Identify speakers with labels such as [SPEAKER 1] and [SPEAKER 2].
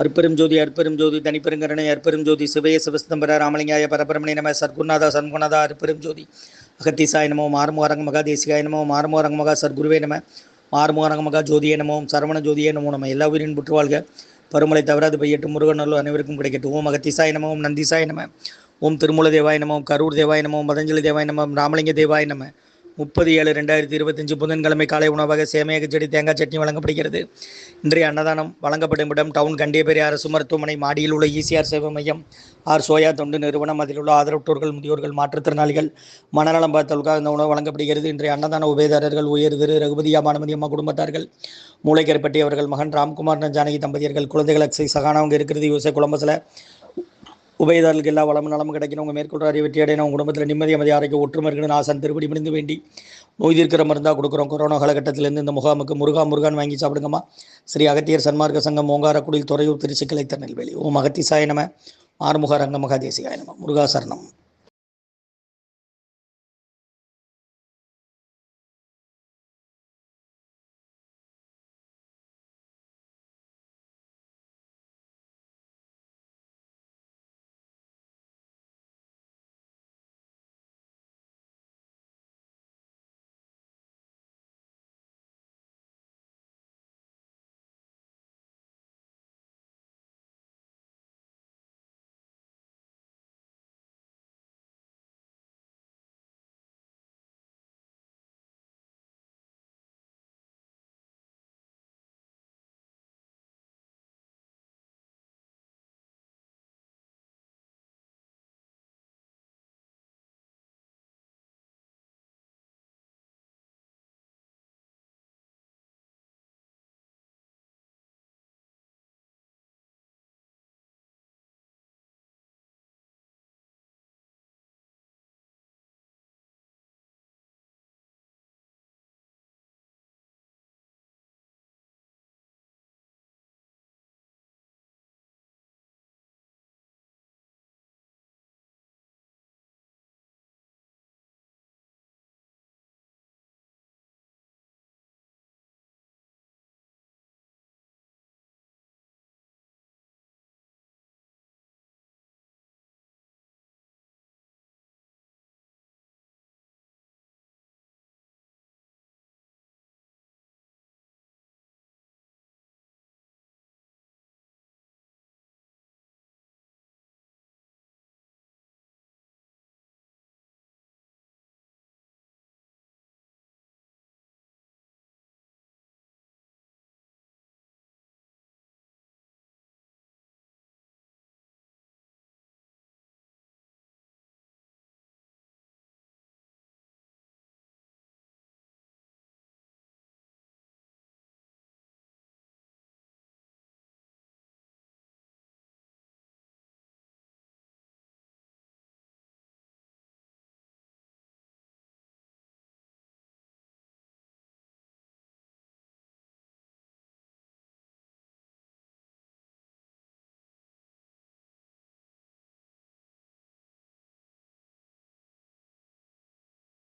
[SPEAKER 1] அற்பெரும் ஜோதி அற்பெரும் ஜோதி தனிப்பெருங்கருணை அற்பெரும் ஜோதி சிவய சிவஸ்தம்பர ராமலிங்காய பரபரமணி நம சர்க்குருநாதா சன்குணாதா அற்பெரும் ஜோதி. அகத்தீசாய நமோ மாறுமுகரங்க மகா தேசிகாய நமோ மாறுமுகரங்க மகா சர்க்குருவே நம மாறுமுகரங்க மகா ஜோதியே நமோம் சரவண ஜோதியே நமோ நம்ம எல்லா உயிரின் புற்றுவாழ்க பருமலை தவறாது பையட்டு முருகநல்லூர் அனைவருக்கும் கிடைக்கட்டும். ஓம் அகத்தீசாய நந்திசாயனம ஓம் நம ஓம் திருமூல தேவாய கரூர் தேவாய நமோ பதஞ்சலி தேவாய ராமலிங்க தேவாய நம முப்பது ஏழு ரெண்டாயிரத்தி இருபத்தஞ்சு புதன்கிழமை காலை உணவாக சேமையக செடி தேங்காய் சட்னி வழங்கப்படுகிறது. இன்றைய அன்னதானம் வழங்கப்படும் இடம் டவுன் கண்டியபேரி அரசு மருத்துவமனை மாடியில் உள்ள ஈசிஆர் சேவை மையம் ஆர் சோயா தொண்டு நிறுவனம். அதில் உள்ள ஆதரவற்றோர்கள் முதியோர்கள் மாற்றுத்திறனாளிகள் மனநலம் பார்த்தவர்களுக்காக இந்த உணவு வழங்கப்படுகிறது. இன்றைய அன்னதான உபயதாரர்கள் உயர் திரு ரகுபதியா பானுமதி அம்மா குடும்பத்தார்கள் மூளைக்கருப்பட்டி அவர்கள் மகன் ராம்குமார் ஜானகி தம்பதியர்கள் குழந்தைகள் அக்ஸை சகானவங்க இருக்கிறது. யோசை குழம்பசில் உபயதாரர்களுக்கு எல்லா வளமும் நலமும் கிடைக்கணும். உங்கள் மேற்கொள்ற அறிவு வெற்றி அடையணும். உங்கள் குடும்பத்தில் நிம்மதி அமைதி ஆரோக்கிய ஒற்றுமை இருக்கணும் ஆசன் திருப்படி முடிந்து வேண்டி நோய் தீர்க்கிற மருந்தாக கொடுக்குறோம். கொரோனா காலகட்டத்திலேருந்து இந்த முகாமுக்கு முருகா முருகான் வாங்கி சாப்பிடுங்கம்மா. ஸ்ரீ அகத்தியர் சன்மார்க்க சங்கம் ஓங்காரக்குடியில் துறையூர் திருச்சிக்கலை திருநெல்வேலி. ஓம் அகத்திசாய நம. ஆறுமுக ரங்க மகாதேசிகாய நம. முருகா சரணம்.